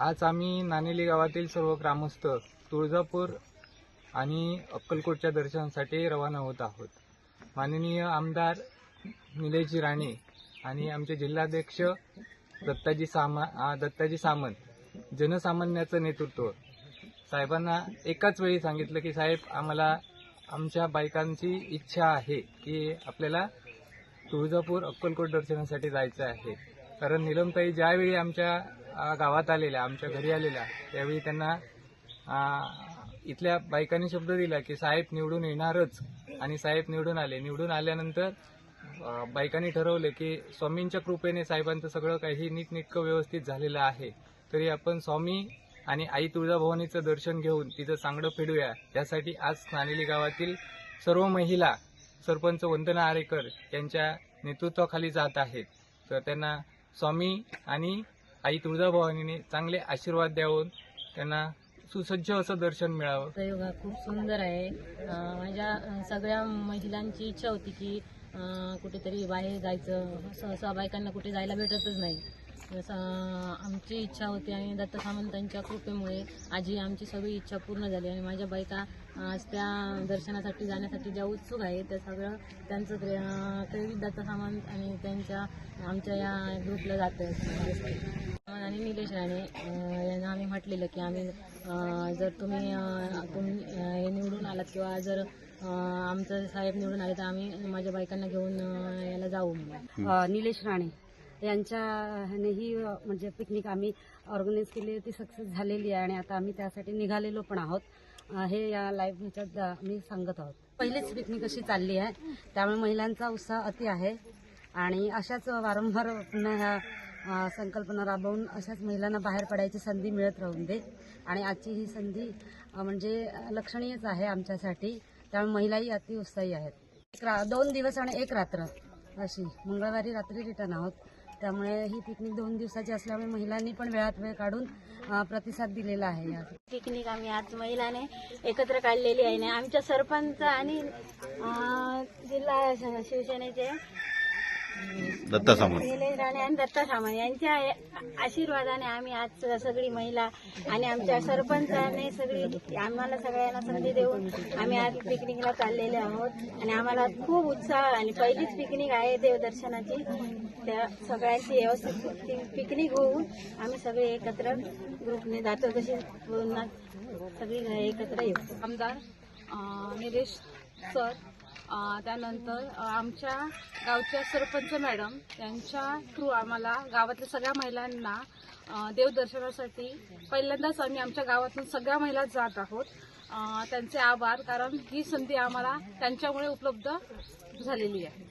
आज आम्ही नानेली गावातील सर्व ग्रामस्थ तुळजापूर आणि अक्कलकोटच्या दर्शनासाठी रवाना होत आहोत. माननीय आमदार निलेशजी राणे आणि आमचे जिल्हाध्यक्ष दत्ताजी सामा दत्ताजी सामंत जनसामान्याचं नेतृत्व. साहेबांना एकाच वेळी सांगितलं की साहेब आम्हाला आमच्या बायकांची इच्छा आहे की आपल्याला तुळजापूर अक्कलकोट दर्शनासाठी जायचं आहे. कारण निलमताई ज्यावेळी आमच्या गावात आलेल्या आमच्या घरी आलेल्या. त्यावेळी त्यांना इथल्या बायकांनी शब्द दिला की साहेब निवडून येणारच. आणि साहेब निवडून आले. निवडून आल्यानंतर बायकांनी ठरवलं की स्वामींच्या कृपेने साहेबांचं सगळं काही नीटनेटकं व्यवस्थित झालेलं आहे. तरी आपण स्वामी आणि आई तुळजाभवानीचं दर्शन घेऊन तिचं चांगलं फेडूया. यासाठी आज नानेली गावातील सर्व महिला सरपंच वंदना आरेकर यांच्या नेतृत्वाखाली जात आहेत. तर त्यांना स्वामी आणि आई तुळजाभवानीने चांगले आशीर्वाद द्यावून त्यांना सुसज्ज असं दर्शन मिळावं. प्रयोग हा खूप सुंदर आहे. अं, माझ्या सगळ्या महिलांची इच्छा होती की अं, कुठेतरी बाहेर जायचं. सहसा बायकांना कुठे जायला भेटतच नाही. आमची इच्छा होती आणि दत्त सामंतांच्या कृपेमुळे आजी आमची सगळी इच्छा पूर्ण झाली आणि माझ्या बायका आज त्या दर्शनासाठी जाण्यासाठी ज्या उत्सुक आहे त्या सगळं त्यांचं प्रेरित दत्त सामंत आणि त्यांच्या आमच्या या ग्रुपला जातं. आणि निलेश राणे यांना आम्ही म्हटलेलं की आम्ही जर तुम्ही तुम्ही हे निवडून आलात किंवा जर आमचं साहेब निवडून आले तर आम्ही माझ्या बायकांना घेऊन याला जाऊ निलेश राणे. यांच्यानेही ह्याने ही म्हणजे पिकनिक आम्ही ऑर्गनाईज केली ती सक्सेस झालेली आहे आणि आता आम्ही त्यासाठी निघालेलो पण आहोत. हे या लाईव्ह ह्याच्यात अ, आम्ही सांगत आहोत. पहिलीच पिकनिक अशी चालली आहे त्यामुळे महिलांचा उत्साह अति आहे. आणि अशाच वारंवार पुन्हा ह्या संकल्पना राबवून अशाच महिलांना बाहेर पडायची संधी मिळत राहून दे. आणि आजची ही संधी म्हणजे लक्षणीयच आहे आमच्यासाठी. त्यामुळे महिलाही अति उत्साही आहेत. एक रा- दोन दिवस आणि एक रात्र अशी. मंगळवारी रात्री रिटर्न आहोत. त्यामुळे ही पिकनिक दोन दिवसाची असल्यामुळे महिलांनी पण वेळात वेळ काढून प्रतिसाद दिलेला आहे या पिकनिक आम्ही आज महिलाने एकत्र काढलेली आहे आणि आमच्या सरपंच आणि जिल्हा शिवसेनेचे दत्ता सामंत. निलेश राणे आणि दत्ता सामंत. यांच्या आशीर्वादाने आम्ही आज सगळी महिला आणि आमच्या सरपंचाने सगळी आम्हाला सगळ्यांना संधी देऊन आम्ही आज पिकनिकला चाललेले आहोत. आणि आम्हाला खूप उत्साह आणि पहिलीच पिकनिक आहे देवदर्शनाची. त्या सगळ्यांची व्यवस्थित पिकनिक होऊन आम्ही सगळे एकत्र ग्रुपने जातो. तशी सगळी एकत्र येऊ. आमदार निलेश सर त्यानंतर आमच्या गावच्या सरपंच मॅडम यांच्या थ्रू आम्हाला गावातल्या सगळ्या महिलांना देवदर्शनासाठी पहिल्यांदाच आम्ही आमच्या गावातून सगळ्या महिला जात आहोत. त्यांचे आभार कारण ही संधी आम्हाला त्यांच्यामुळे उपलब्ध झालेली आहे.